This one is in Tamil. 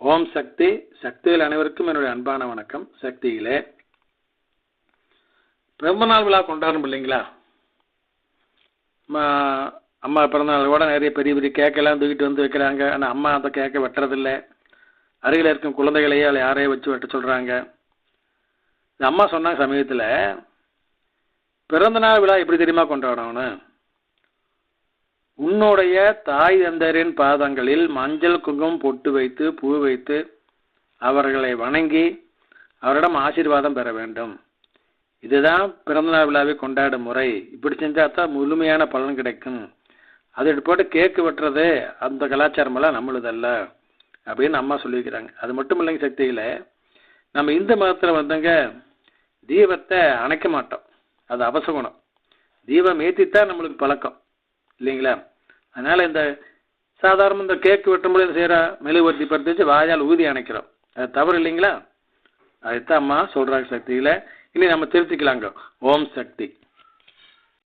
ஓம் சக்தி சக்தியில் அனைவருக்கும் என்னுடைய அன்பான வணக்கம். சக்தியிலே. பிறந்த நாள் விழா கொண்டாடணும் இல்லைங்களா? அம்மா பிறந்தநாள் கூட நிறைய பெரிய பெரிய கேக்கெல்லாம் தூக்கிட்டு வந்து வைக்கிறாங்க. ஆனால் அம்மா அந்த கேக்கை வெட்டுறதில்ல. அருகில் இருக்கும் குழந்தைகளையே அதில் யாரையும் வச்சு வெட்ட சொல்கிறாங்க அம்மா சொன்னாங்க சமீபத்தில் பிறந்தநாள் விழா எப்படி தெரியுமா கொண்டாடணும்? உன்னுடைய தாய் தந்தரின் பாதங்களில் மஞ்சள் குங்குமம் பொட்டு வைத்து பூ வைத்து அவர்களை வணங்கி அவரிடம் ஆசீர்வாதம் பெற வேண்டும். இதுதான் பிறந்தநாள் விழாவை கொண்டாடும் முறை. இப்படி செஞ்சா தான் முழுமையான பலன் கிடைக்கும். அது போட்டு கேக்கு வெட்டுறது அந்த கலாச்சாரமெல்லாம் நம்மளுதல்ல அப்படின்னு அம்மா சொல்லியிருக்கிறாங்க. அது மட்டும் இல்லைங்க சக்தியில் நம்ம இந்து மதத்தில் வந்தங்க தீபத்தை அணைக்க மாட்டோம். அது அவசகுணம் தீபம் ஏற்றித்தான் நம்மளுக்கு பழக்கம். இல்லைங்களா? அதனால் இந்த சாதாரண இந்த கேக்கு வெட்டும்போது செய்கிற மெழுகுவர்த்தி பற்றி வச்சு வாயால் ஊதி அணைக்கிறோம். அது தவறு இல்லைங்களா? அதுதான் அம்மா சொல்கிறாங்க சக்தியில். இனி நம்ம திருத்திக்கலாங்க. ஓம் சக்தி.